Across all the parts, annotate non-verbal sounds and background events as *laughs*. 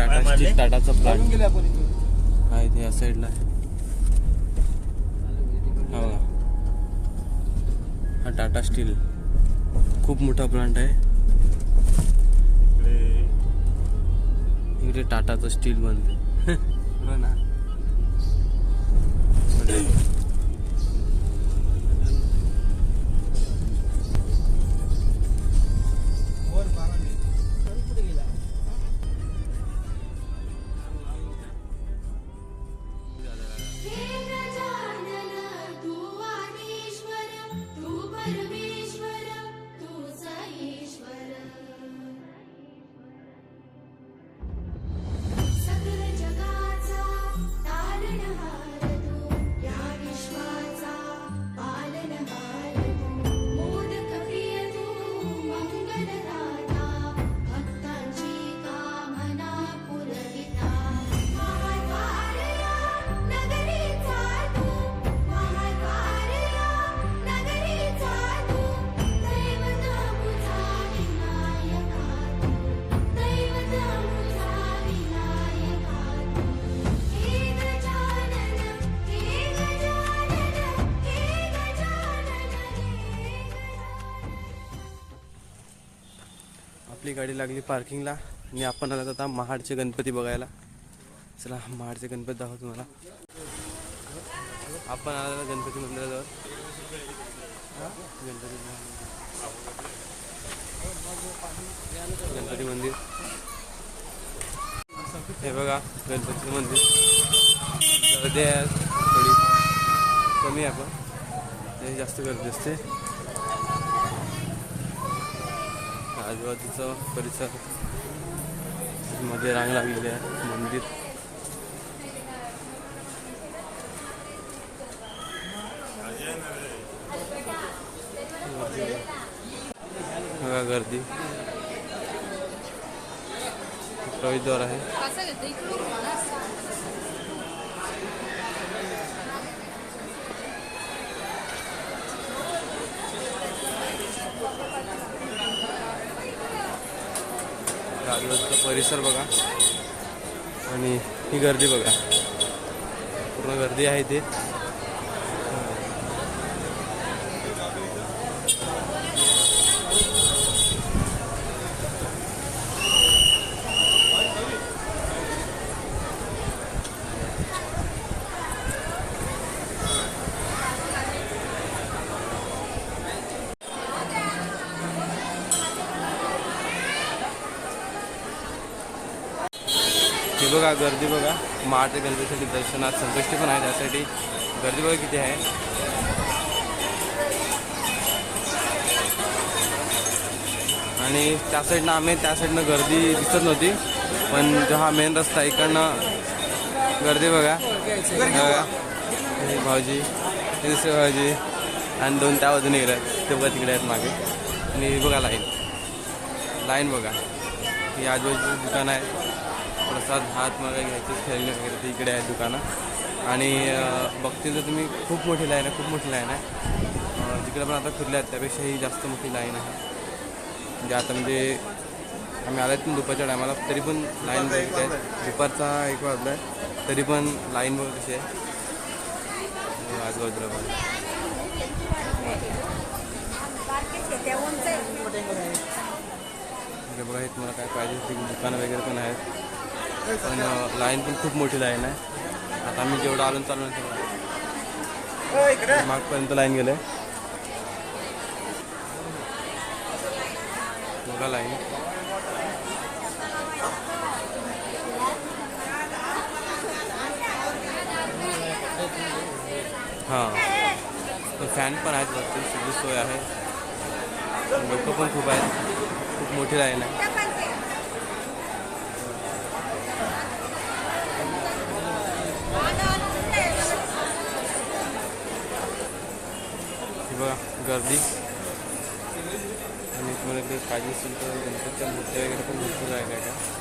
Tata टाटाचा plant आहे ते या साईडला आहे. हा हा टाटा स्टील. खूप मोठा प्लांट आहे. इकडे. टाटाचं स्टील बनते हो ना. *laughs* आपली गाडी लागली पार्किंगला. आणि आपण आला आता महाडचे गणपती बघायला. चला महाडचे गणपती दाखव तुम्हाला. आपण आलो गणपती मंदिराजवळ. गणपती गणपती मंदिर. हे बघा गणपतीचं मंदिर. गर्दी आहे. थोडी कमी आहे पण. जास्त गर्दी असते. आजूबाजूचा परिसरमध्ये रांग लागलेली आहे मंदिर. बघा गर्दी. प्रवेशद्वार आहे. आजूबाजूचा परिसर बघा. आणि ही गर्दी बघा. पूर्ण गर्दी आहे ते हे बघा गर्दी बघा. महाडच्या गणपतीसाठी दर्शनात संकष्टी पण आहे त्यासाठी. गर्दी बघा किती आहे. आणि त्या साईडनं आम्ही त्या साईडनं गर्दी दिसत नव्हती. पण जो हा मेन रस्ता इकडनं गर्दी बघा. बघा. भाऊजी दुसरे भाऊजी. आणि दोन त्या बाजूने गेले ते बघा तिकडे आहेत मागे. आणि बघा लाईन. लाईन बघा. ही आजूबाजूची दुकानं आहे हातात हात मागे घ्यायचे खेळणे वगैरे ते इकडे आहे दुकानं आणि बघते बघतील तर तुम्ही खूप मोठी लाईन आहे खूप मोठी लाईन आहे. जिकडे पण आता फिरले आहेत त्यापेक्षाही जास्त मोठी लाईन आहे. जे आता म्हणजे आम्ही आलो पण दुपारच्या टायमाला तरी पण लाईन बघितली आहे दुपारचा एक वाजला आहे तरी पण लाईन बघ कशी आहे हे आजूबाजूला बघा. बघा हे तुम्हाला काय पाहिजे दुकानं वगैरे पण आहेत. पण लाईन पण खूप मोठी लाईन आहे. आता आम्ही जेवढं आलो चालू नाही तेवढं. मागपर्यंत लाईन गेले बघा लाईन हां. फॅन पण आहेत वरती सगळी सोय आहे. लोक पण खूप आहेत. खूप मोठी लाईन आहे. गर्दी. आणि तुम्हाला ते पाहिजे असेल तर गणपतीच्या मूर्त्या वगैरे पण भरपूर आहे का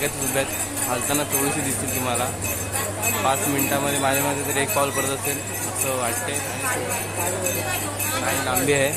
जागेत उभ्या आहेत. हालताना थोडीशी दिसतील तुम्हाला. पाच मिनिटामध्ये माझ्या मध्ये तरी एक कॉल पडत असेल असं वाटते आणि लांबी आहे.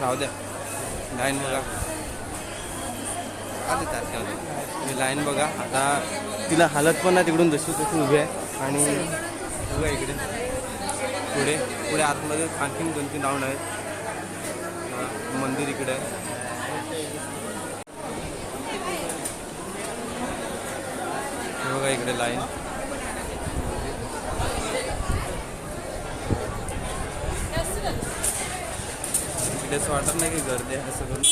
राहू द्या. लाईन बघा. आले लाईन बघा. आता तिला हालत पण नाही तिकडून जशी तशी उभी आहे. आणि बघा इकडे. पुढे. पुढे आतमध्ये आणखीन दोन तीन राऊंड आहेत. मंदिर इकडे. आहे बघा इकडे लाईन इकडे असं वाटत नाही की गर्दी आहे असं करून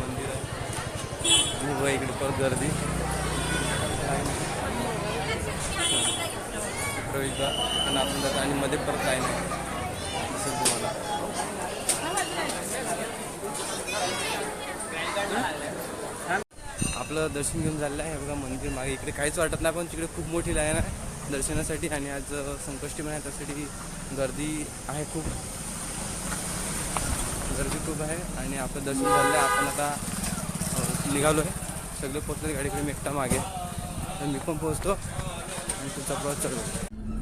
मंदिर आहे. बघा इकडे पण गर्दी. प्रवेशद्वार आणि आपण जातो आणि मध्ये परत काय नाही दिसेल तुम्हाला आपलं दर्शन घेऊन झालेलं आहे. बघा मंदिर मागे. इकडे काहीच वाटत नाही पण तिकडे खूप मोठी लाईन आहे दर्शनासाठी आणि आज संकष्टी पण आहे त्यासाठी गर्दी आहे खूप. गर्दी खूप आहे आणि आपलं दर्शन झालं आहे. आपण आता निघालो आहे. सगळे पोचले गाडीकडे मी एकटा मागे. तर मी पण पोहोचतो आणि तुमचा प्रवास चालू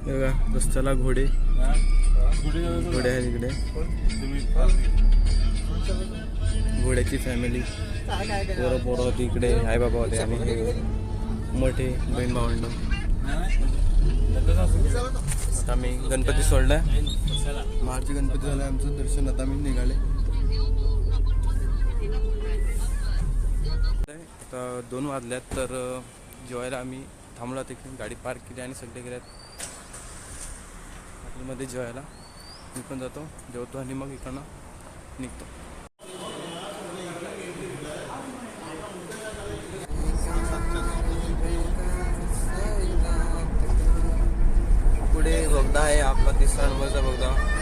बघा रस्त्याला घोडे. घोडे आहे इकडे. घोड्याची फॅमिली पोरं पोरं होती इकडे आई बाबा होते आणि हे मोठे बहीण भावंड आता मी गणपती सोडलाय. महाडचे गणपती झालं आमचं दर्शन आता मी निघाले. आता दोन वाजल्यात तर जेवायला आम्ही थांबलो तिकडे गाडी पार्क केली आणि सगळे गेल्यात हॉटेलमध्ये जेवायला. मी पण जातो जेवतो आणि मग इकडनं निघतो. आपला तिसरा नंबरचा बघता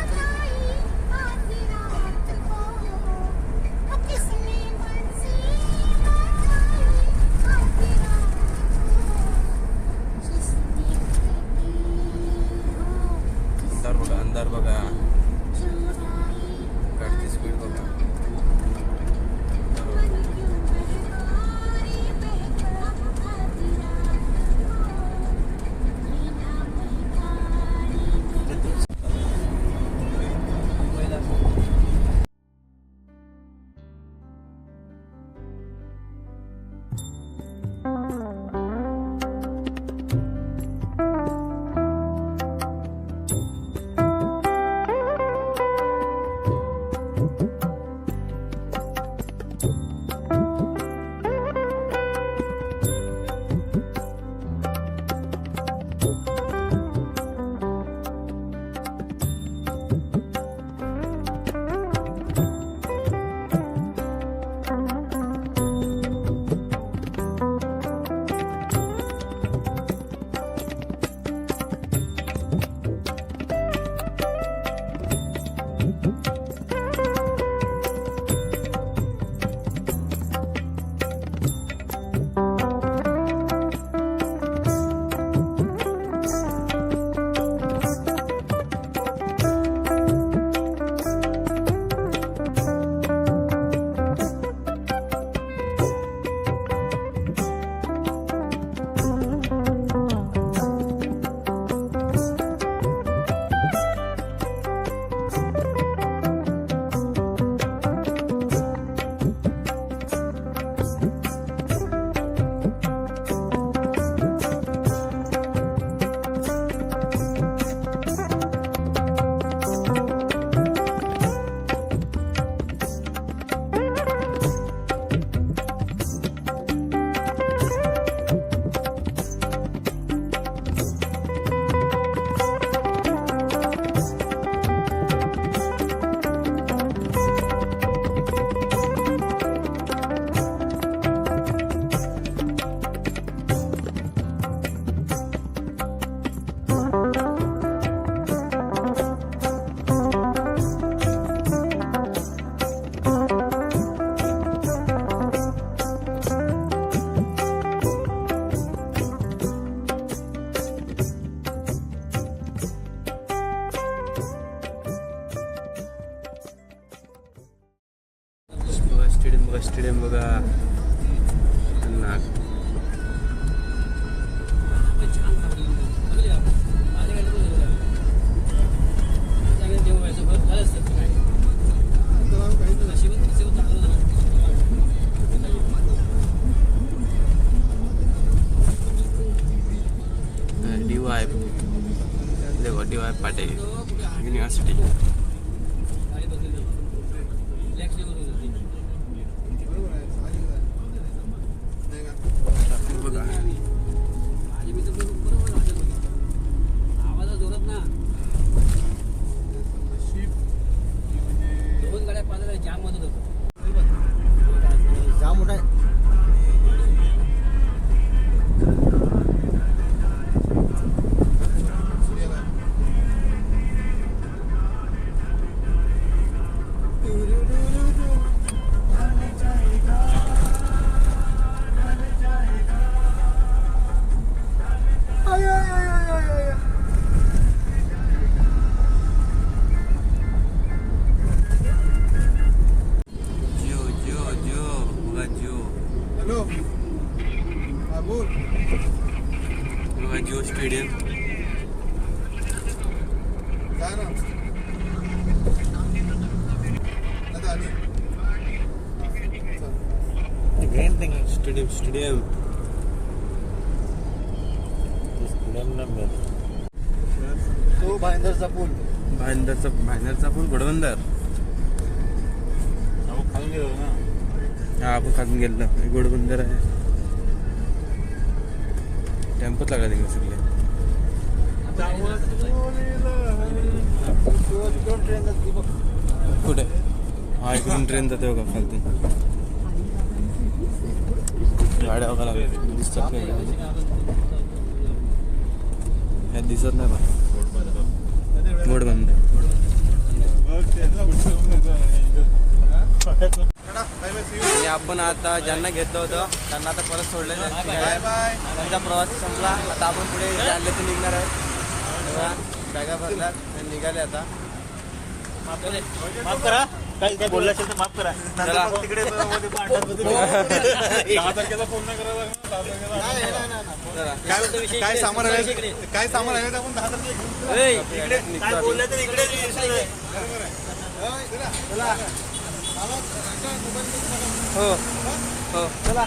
स्टेडियम बघा स्टेडियम बघा. नाग छान युनिव्हर्सिटी स्टेडियम स्टेडियम तो भाईंदरचा पूल भाईंदरचा भाईंदरचा पूल घोडबंदर। हा आपण खातून गेलो. घोडबंदर आहे. टेम्पोत लागला तिकडे सगळे. कुठे? हा इकडून ट्रेन जाते बघा खालतून गाड्या काय गाड्या? ह्या दिसत नाही पण. आणि आपण आता ज्यांना घेतलं होतं त्यांना आता परत सोडलं त्यांचा प्रवास संपला. आता आपण पुढे चालले तर निघणार आहे. बॅगा भरल्यात निघाले आता. माफ करा. काही काही बोललं असेल तर माफ करा. नंतर चला. मग तिकडे. *laughs* काय काय सामान आहे काय सामान आहे आपण दहा तारखेला घेऊ. ए, इकडे. निघतो काय आपण. बोललं तर इकडे. हो. हो. चला.